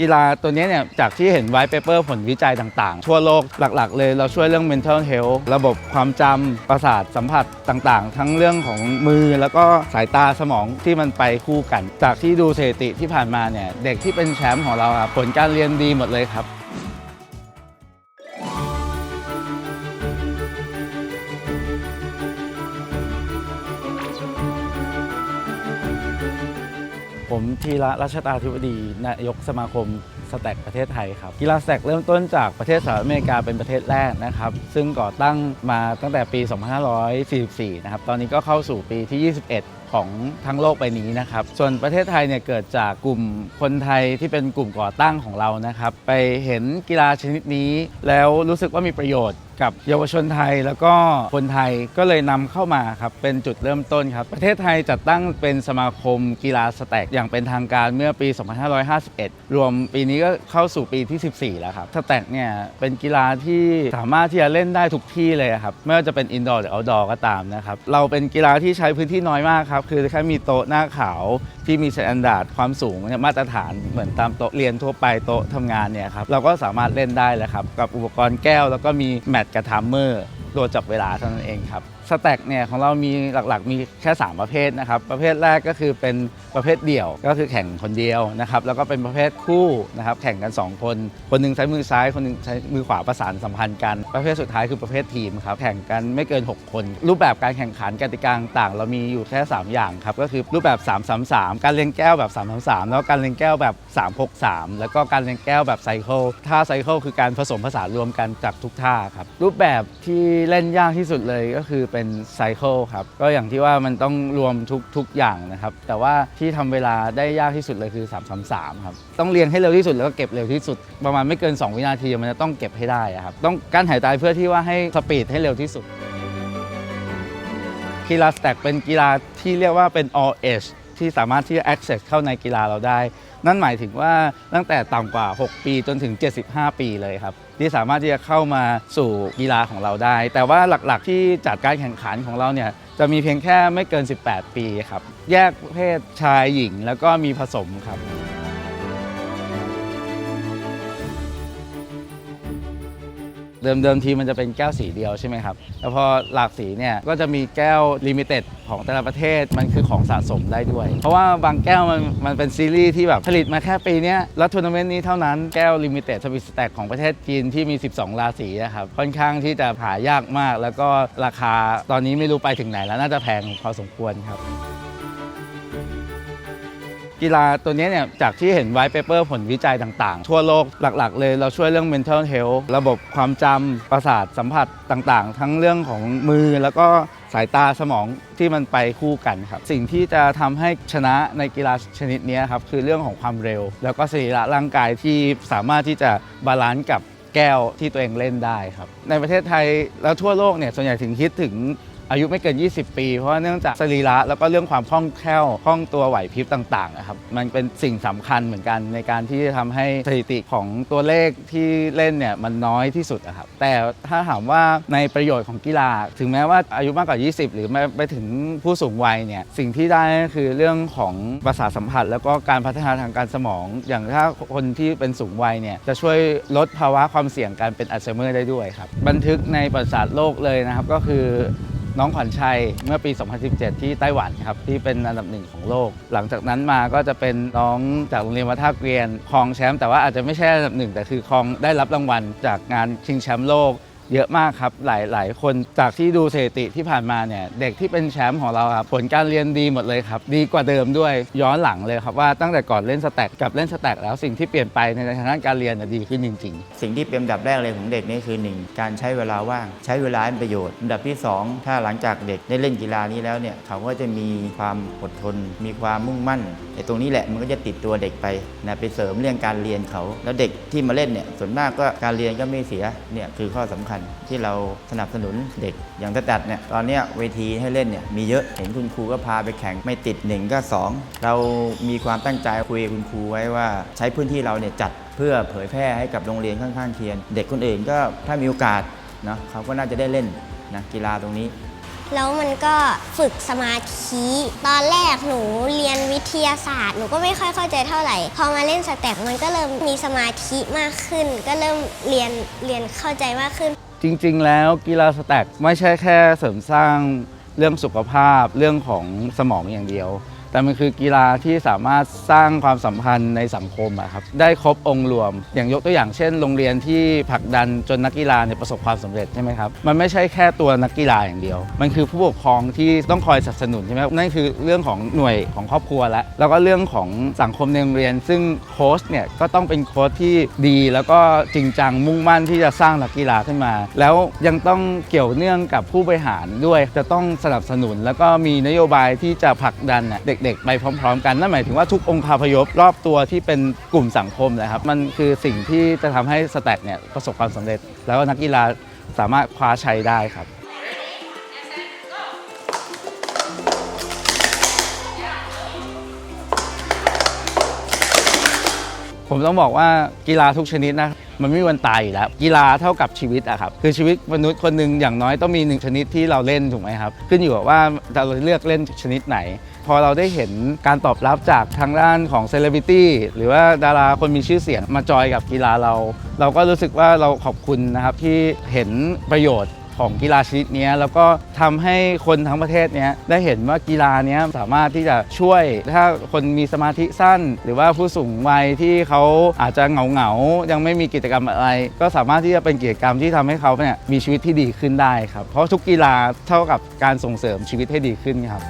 กีฬาตัวนี้เนี่ยจากที่เห็นไว้เปเปอร์ผลวิจัยต่างๆ ทั่วโลกหลัก ๆ เลยเราช่วยเรื่อง mental health ระบบความจำประสาทสัมผัสต่างๆ ทั้งเรื่องของมือแล้วก็สายตาสมองที่มันไปคู่กัน จากที่ดูสถิติที่ผ่านมาเนี่ยเด็กที่เป็นแชมป์ของเราอะผลการเรียนดีหมดเลยครับ ผมธีระรัชตาธิบดีนายกสมาคมสแต็กประเทศไทยครับกีฬาสแต็กเริ่มต้นจากประเทศสหรัฐอเมริกาเป็นประเทศแรกนะครับ ซึ่งก่อตั้งมาตั้งแต่ปี 2544 นะครับ ตอนนี้ก็เข้าสู่ปีที่ 21 ของทั้งโลกใบนี้นะครับ ส่วนประเทศไทยเนี่ยเกิดจากกลุ่มคนไทยที่เป็นกลุ่มก่อตั้งของเรานะครับ ไปเห็นกีฬาชนิดนี้ แล้วรู้สึกว่ามีประโยชน์ กับเยาวชนไทยแล้วก็คนไทยก็เลยนำเข้ามาครับเป็นจุดเริ่มต้นครับ ประเทศไทยจัดตั้งเป็นสมาคมกีฬาสแต็กอย่างเป็นทางการเมื่อปี 2551 รวมปีนี้ก็เข้าสู่ปีที่ 14 แล้วครับสแต็กเนี่ยเป็นกีฬาที่สามารถที่จะเล่นได้ทุกที่เลยครับไม่ว่าจะเป็นอินดอร์หรือเอาดอร์ก็ตามนะครับเราเป็นกีฬาที่ใช้พื้นที่น้อยมากครับคือแค่มีโต๊ะหน้าขาวที่มีสแตนดาร์ดความสูงมาตรฐานเหมือนตามโต๊ะเรียนทั่วไปโต๊ะทำงานเนี่ยครับเราก็สามารถเล่นได้เลยครับกับอุปกรณ์แก้วแล้วก็มีแมตกับไทม์เมอร์ตัวจับเวลาเท่านั้นเองครับสแต็กเนี่ยของเรามีหลักๆ มีแค่ 3 ประเภทนะครับประเภทแรกก็คือเป็นประเภทเดี่ยวก็คือแข่งคนเดียวนะครับแล้วก็เป็นประเภทคู่นะครับแข่งกัน 2 คน คนหนึ่งใช้มือซ้าย คนหนึ่งใช้มือขวาประสานสัมพันธ์กัน ประเภทสุดท้ายคือประเภททีมครับแข่งกันไม่เกิน 6 คน รูปแบบการแข่งขันกติกาต่างเรามีอยู่แค่ 3 อย่างครับก็คือรูปแบบ 333 การเลี้ยงแก้วแบบ 333 แล้วก็การเลี้ยงแก้วแบบ 363 แล้วก็การเลี้ยงแก้วแบบไซเคิลท่าไซเคิลคือการผสมผสานรวมกันจากทุกท่าครับรูปแบบที่เล่นยากที่สุดเลยก็คือเป็นไซเคิลครับ ก็อย่างที่ว่ามันต้องรวมทุกทุกอย่างนะครับ แต่ว่าที่ทำเวลาได้ยากที่สุดเลยคือ 333 ครับ ต้องเรียงให้เร็วที่สุดแล้วก็เก็บเร็วที่สุด ประมาณไม่เกิน 2 วินาทีมันจะต้องเก็บให้ได้ครับ ต้องการหายใจเพื่อที่ว่าให้สปีดให้เร็วที่สุดกีฬาสแต็กเป็นกีฬาที่เรียกว่าเป็น all age ที่สามารถที่จะ access เข้าในกีฬาเราได้ นั่นหมายถึงว่าตั้งแต่ต่ำกว่า 6 ปีจนถึง 75 ปีเลยครับ ที่สามารถที่จะเข้ามาสู่กีฬาของเราได้ แต่ว่าหลักๆ ที่จัดการแข่งขันของเราเนี่ยจะมีเพียงแค่ไม่เกิน 18 ปีครับ แยกเพศชายหญิงแล้วก็มีผสมครับ เดิมเดิมทีมันจะเป็นแก้วสีเดียวใช่ไหมครับ แล้วพอหลากสีเนี่ยก็จะมีแก้วลิมิเต็ดของแต่ละประเทศมันคือของสะสมได้ด้วย เพราะว่าบางแก้วมันมันเป็นซีรีส์ที่แบบผลิตมาแค่ปีนี้แล้วทัวร์นาเมนต์นี้เท่านั้นแก้วลิมิเต็ดสวิสแต็กของประเทศจีนที่มี 12 ราศีอะครับค่อนข้างที่จะหายากมาก แล้วก็ราคาตอนนี้ไม่รู้ไปถึงไหนแล้วน่าจะแพงพอสมควรครับ กีฬาตัวนี้เนี่ยจากที่เห็นไว้เปเปอร์ผลวิจัยต่างๆ ทั่วโลกหลักๆ เลยเราช่วยเรื่อง mental health ระบบความจำประสาทสัมผัสต่างๆ ทั้งเรื่องของมือแล้วก็สายตาสมองที่มันไปคู่กันครับ สิ่งที่จะทำให้ชนะในกีฬาชนิดนี้ครับคือเรื่องของความเร็ว แล้วก็สรีระร่างกายที่สามารถที่จะบาลานซ์กับแก้วที่ตัวเองเล่นได้ครับ ในประเทศไทยแล้วทั่วโลกเนี่ยส่วนใหญ่ถึงคิดถึง อายุไม่เกิน 20 ปี เพราะว่าเนื่องจากสรีระแล้วก็เรื่องความคล่องแคล่วคล่องตัวไหวพริบต่างๆนะครับมันเป็นสิ่งสำคัญเหมือนกันในการที่จะทำให้สถิติของตัวเลขที่เล่นเนี่ยมันน้อยที่สุดอะครับแต่ถ้าถามว่าในประโยชน์ของกีฬา ถึงแม้ว่าอายุมากกว่า 20 หรือไม่ไปถึงผู้สูงวัยเนี่ยสิ่งที่ได้ก็คือเรื่องของประสาทสัมผัส แล้วก็การพัฒนาทางการสมอง อย่างถ้าคนที่เป็นสูงวัยเนี่ยจะช่วยลดภาวะความเสี่ยงการเป็นอัลไซเมอร์ได้ด้วยครับบันทึกในประวัติศาสตร์โลกเลยนะครับก็คือ น้องขวัญชัยเมื่อปี 2017 ที่ไต้หวันครับที่เป็นอันดับหนึ่งของโลก หลังจากนั้นมาก็จะเป็นน้องจากโรงเรียนวัฒนเกรียนครองแชมป์แต่ว่าอาจจะไม่ใช่อันดับหนึ่งแต่คือครองได้รับรางวัลจากงานชิงแชมป์โลก เยอะมากครับหลายหลายคนจากที่ดูสถิติที่ผ่านมาเนี่ยเด็กที่เป็นแชมป์ของเราครับผลการเรียนดีหมดเลยครับ ดีกว่าเดิมด้วยย้อนหลังเลยครับว่าตั้งแต่ก่อนเล่นสแต็กกับเล่นสแต็กแล้วสิ่งที่เปลี่ยนไปในทางด้านการเรียนดีขึ้นจริง ๆ สิ่งที่เป็นอันดับแรกเลยของเด็กนี่คือ 1 การใช้เวลาว่างใช้เวลาเป็นประโยชน์อันดับที่ 2 ถ้าหลังจากเด็กได้เล่นกีฬานี้แล้วเนี่ยเขาก็จะมีความอดทน มีความมุ่งมั่นไอ้ตรงนี้แหละมันก็จะติดตัวเด็กไปนะไปเสริมเรื่องการเรียนเขา แล้วเด็กที่มาเล่นเนี่ยส่วนมากก็การเรียนก็ไม่เสียเนี่ยคือข้อสำคัญที่เราสนับสนุนเด็กอย่างตัดเนี่ยตอนนี้เวทีให้เล่นเนี่ยมีเยอะเห็นคุณครูก็พาไปแข่งไม่ติดหนึ่งก็สองเรามีความตั้งใจคุยกับคุณครูไว้ว่าใช้พื้นที่เราเนี่ยจัดเพื่อเผยแพร่ให้กับโรงเรียนข้างๆเคียงเด็กคนอื่นก็ถ้ามีโอกาสเนาะเขาก็น่าจะได้เล่นนะกีฬาตรงนี้แล้วมันก็ฝึกสมาธิ ตอนแรกหนูเรียนวิทยาศาสตร์ หนูก็ไม่ค่อยเข้าใจเท่าไหร่ พอมาเล่นสแต็กมันก็เริ่มมีสมาธิมากขึ้น ก็เริ่มเรียนเรียนเข้าใจมากขึ้น จริง ๆ แล้วกีฬาสแต็กไม่ใช่แค่เสริมสร้างเรื่องสุขภาพเรื่องของสมองอย่างเดียว แต่มันคือกีฬาที่สามารถสร้างความสัมพันธ์ในสังคมอะครับได้ครบองค์รวม อย่างยกตัวอย่างเช่น โรงเรียนที่ผลักดันจนนักกีฬาเนี่ยประสบความสำเร็จใช่ไหมครับมันไม่ใช่แค่ตัวนักกีฬาอย่างเดียว มันคือผู้ปกครองที่ต้องคอยสนับสนุนใช่ไหมนั่นคือเรื่องของหน่วยของครอบครัวแล้วแล้วก็เรื่องของสังคมในโรงเรียน ซึ่งโค้ชเนี่ยก็ต้องเป็นโค้ชที่ดี แล้วก็จริงจังมุ่งมั่นที่จะสร้างนักกีฬาขึ้นมา แล้วยังต้องเกี่ยวเนื่องกับผู้บริหารด้วย จะต้องสนับสนุน แล้วก็มีนโยบายที่จะผลักดันน่ะเด็กๆ ไปพร้อมๆ กันนั่นหมายถึงว่าทุกองค์คาพยพรอบตัวที่เป็นกลุ่มสังคมนะครับมันคือสิ่งที่จะทำให้สแต็กเนี่ยประสบความสำเร็จ แล้วก็นักกีฬาสามารถคว้าชัยได้ครับผมต้องบอกว่ากีฬาทุกชนิดนะมันไม่มีวันตายอยู่แล้ว กีฬาเท่ากับชีวิตอะครับคือชีวิตมนุษย์คนหนึ่งอย่างน้อยต้องมีหนึ่งชนิดที่เราเล่นถูกไหมครับ ขึ้นอยู่กับว่าเราเลือกเล่นชนิดไหน อเราได้เห็นการตอบรับจากทางด้านของเซเลบริตี้หรือว่าดาราคนมีชื่อเสียงมาจอยกับกีฬาเรา เราก็รู้สึกว่าเราขอบคุณนะครับที่เห็นประโยชน์ของกีฬาชนิดนี้แล้วก็ทำให้คนทั้งประเทศเนี้ยได้เห็นว่ากีฬาเนี้ยสามารถที่จะช่วย ถ้าคนมีสมาธิสั้น หรือว่าผู้สูงวัยที่เขาอาจจะเหงาเหงายังไม่มีกิจกรรมอะไร ก็สามารถที่จะเป็นกิจกรรมที่ทำให้เขาเนี่ยมีชีวิตที่ดีขึ้นได้ครับเพราะทุกกีฬาเท่ากับการส่งเสริมชีวิตให้ดีขึ้นครับ